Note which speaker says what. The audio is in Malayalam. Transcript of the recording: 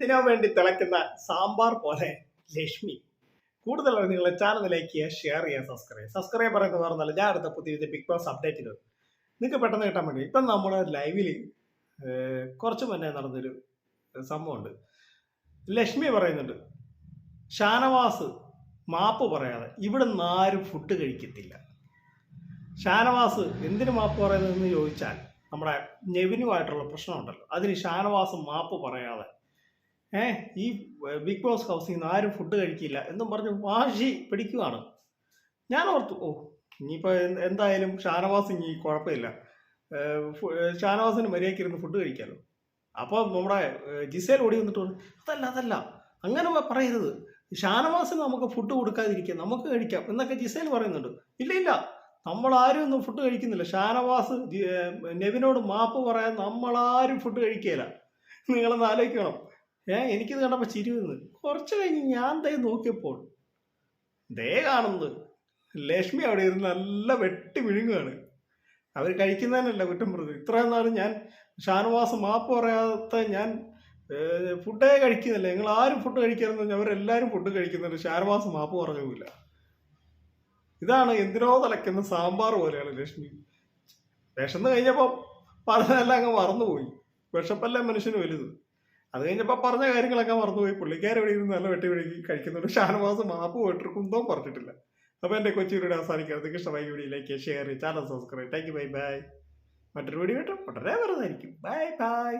Speaker 1: ഇതിനു വേണ്ടി തിളയ്ക്കുന്ന സാമ്പാർ പോലെ ലക്ഷ്മി. കൂടുതൽ നിങ്ങളെ ചാനലിലേക്ക് ഷെയർ ചെയ്യുക സബ്സ്ക്രൈബ് സബ്സ്ക്രൈബ് പറയുന്നത് പറഞ്ഞാൽ ഞാൻ അടുത്ത പുതിയ ബിഗ് ബോസ് അപ്ഡേറ്റ് ചെയ്തു നിങ്ങൾക്ക് പെട്ടെന്ന് കിട്ടാൻ വേണ്ടി. ഇപ്പം നമ്മൾ ലൈവിൽ കുറച്ച് മുന്നേ നടന്നൊരു സംഭവമുണ്ട്. ലക്ഷ്മി പറയുന്നുണ്ട് ഷാനവാസ് മാപ്പ് പറയാതെ ഇവിടെ നിന്ന് ആരും ഫുഡ് കഴിക്കത്തില്ല. ഷാനവാസ് എന്തിനു മാപ്പ് പറയുന്നതെന്ന് ചോദിച്ചാൽ നമ്മുടെ നെവിനുമായിട്ടുള്ള പ്രശ്നമുണ്ടല്ലോ. അതിന് ഷാനവാസ് മാപ്പ് പറയാതെ ഏ ഈ ബിഗ് ബോസ് ഹൗസിൽ നിന്ന് ആരും ഫുഡ് കഴിക്കില്ല എന്നും പറഞ്ഞ് വാശി പിടിക്കുവാണ്. ഞാൻ ഓർത്തു ഓ ഇനിയിപ്പോൾ എന്തായാലും ഷാനവാസ് ഇനി കുഴപ്പമില്ല. ഏഹ് ഏഹ് ഷാനവാസിന് മര്യാദയ്ക്ക് ഇരുന്ന് ഫുഡ് കഴിക്കാമല്ലോ അപ്പോൾ നമ്മുടെ ഏഹ് ജിസേൽ ഓടി വന്നിട്ട് അതല്ല അതല്ല അങ്ങനെ പറയരുത്. ഷാനവാസിന് നമുക്ക് ഫുഡ് കൊടുക്കാതിരിക്കാം നമുക്ക് കഴിക്കാം എന്നൊക്കെ ജിസേൽ പറയുന്നുണ്ട്. ഇല്ല ഇല്ല നമ്മൾ ആരും ഒന്നും ഫുഡ് കഴിക്കുന്നില്ല. ഷാനവാസ് നെവിനോട് മാപ്പ് പറയാൻ നമ്മളാരും ഫുഡ് കഴിക്കുകയില്ല നിങ്ങളൊന്ന് ആലോചിക്കണം. ഏ എനിക്കിത് കണ്ടപ്പോൾ ചിരി വന്ന്. കുറച്ച് കഴിഞ്ഞ് ഞാൻ ദേ നോക്കിയപ്പോൾ ദേ കാണുന്നത്. ലക്ഷ്മി അവിടെ ഇരുന്ന് നല്ല വെട്ടി വിഴുങ്ങുകയാണ് അവർ കഴിക്കുന്നതിനല്ല കുറ്റം പറഞ്ഞത്. ഇത്രയും നാളും ഞാൻ ഷാനവാസ് മാപ്പ് പറയാത്ത ഞാൻ ഫുഡേ കഴിക്കുന്നില്ല. നിങ്ങൾ ആരും ഫുഡ് പറഞ്ഞാൽ അവരെല്ലാവരും ഫുഡ് കഴിക്കുന്നുണ്ട്. ഷാനവാസ് മാപ്പ് പറഞ്ഞില്ല ഇതാണ് എന്തിനോ തലയ്ക്കുന്ന സാമ്പാർ പോലെയാണ് ലക്ഷ്മി. വിശന്ന് കഴിഞ്ഞപ്പോൾ പറഞ്ഞതെല്ലാം അങ്ങ് മറന്നുപോയി. വിഷപ്പല്ല മനുഷ്യന് വലുത്. അത് കഴിഞ്ഞപ്പോൾ പറഞ്ഞ കാര്യങ്ങളൊക്കെ മറന്നുപോയി. പുള്ളിക്കാരെവിടെ ഇരുന്ന് നല്ല വെട്ടി വെടി കഴിക്കുന്നുണ്ട് ഷാനവാസ് മാപ്പ് പോയിട്ട് കുന്തവും പറഞ്ഞിട്ടില്ല. അപ്പോൾ എന്റെ കൊച്ചി വീഡിയോ അവസാനിക്കുന്നത് ഇഷ്ടമായി വീഡിയോയിലേക്ക് share channel subscribe thank you bye bye മറ്റൊരു വീഡിയോ കേട്ടോ വളരെ വെറുതായിരിക്കും ബൈ ബൈ